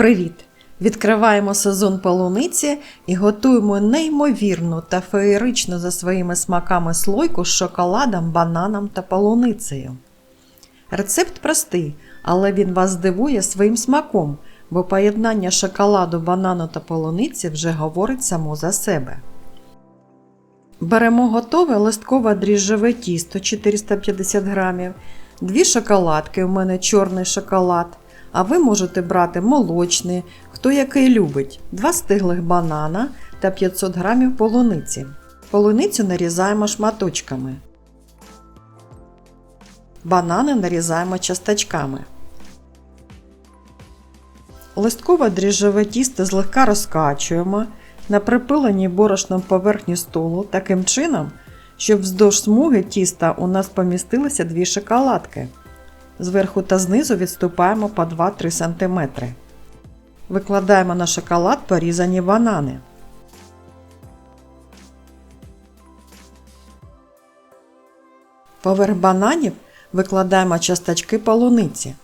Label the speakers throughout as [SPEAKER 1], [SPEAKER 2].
[SPEAKER 1] Привіт! Відкриваємо сезон полуниці і готуємо неймовірну та феєричну за своїми смаками слойку з шоколадом, бананом та полуницею. Рецепт простий, але він вас здивує своїм смаком, бо поєднання шоколаду, банану та полуниці вже говорить само за себе. Беремо готове листкове дріжджове тісто 450 грамів, дві шоколадки, у мене чорний шоколад, а ви можете брати молочний, хто який любить, два стиглих банана та 500 грамів полуниці. Полуницю нарізаємо шматочками. Банани нарізаємо часточками. Листкове дріжджове тісто злегка розкачуємо на припиленій борошном поверхні столу таким чином, щоб вздовж смуги тіста у нас помістилися дві шоколадки. Зверху та знизу відступаємо по 2-3 см. Викладаємо на шоколад порізані банани. Поверх бананів викладаємо часточки полуниці.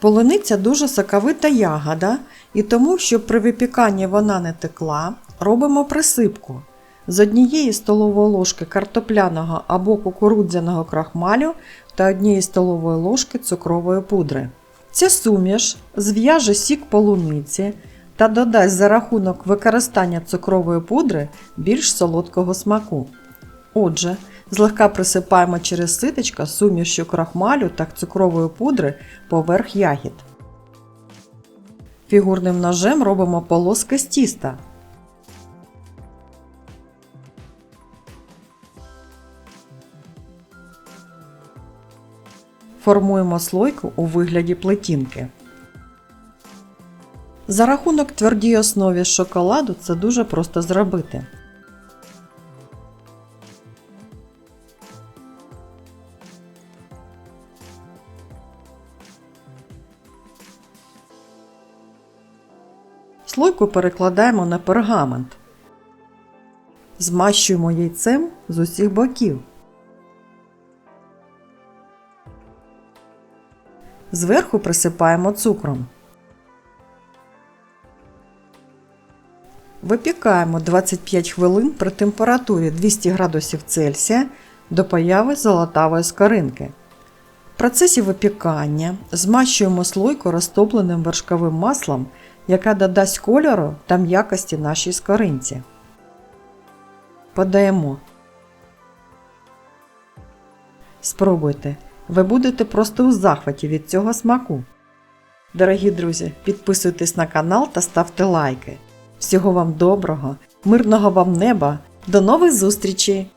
[SPEAKER 1] Полуниця дуже соковита ягода, і тому, щоб при випіканні вона не текла, робимо присипку з однієї столової ложки картопляного або кукурудзяного крахмалю та однієї столової ложки цукрової пудри. Ця суміш зв'яже сік полуниці та додасть за рахунок використання цукрової пудри більш солодкого смаку. Отже, злегка присипаємо через ситечко сумішю крахмалю та цукрової пудри поверх ягід. Фігурним ножем робимо полоски з тіста. Формуємо слойку у вигляді плетінки. За рахунок твердій основі шоколаду це дуже просто зробити. Слойку перекладаємо на пергамент. Змащуємо яйцем з усіх боків. Зверху присипаємо цукром. Випікаємо 25 хвилин при температурі 200 градусів Цельсія до появи золотавої скоринки. В процесі випікання змащуємо слойку розтопленим вершковим маслом, яке додасть кольору та м'якості нашій скоринці. Подаємо. Спробуйте. Ви будете просто у захваті від цього смаку. Дорогі друзі, підписуйтесь на канал та ставте лайки. Всього вам доброго, мирного вам неба, до нових зустрічей!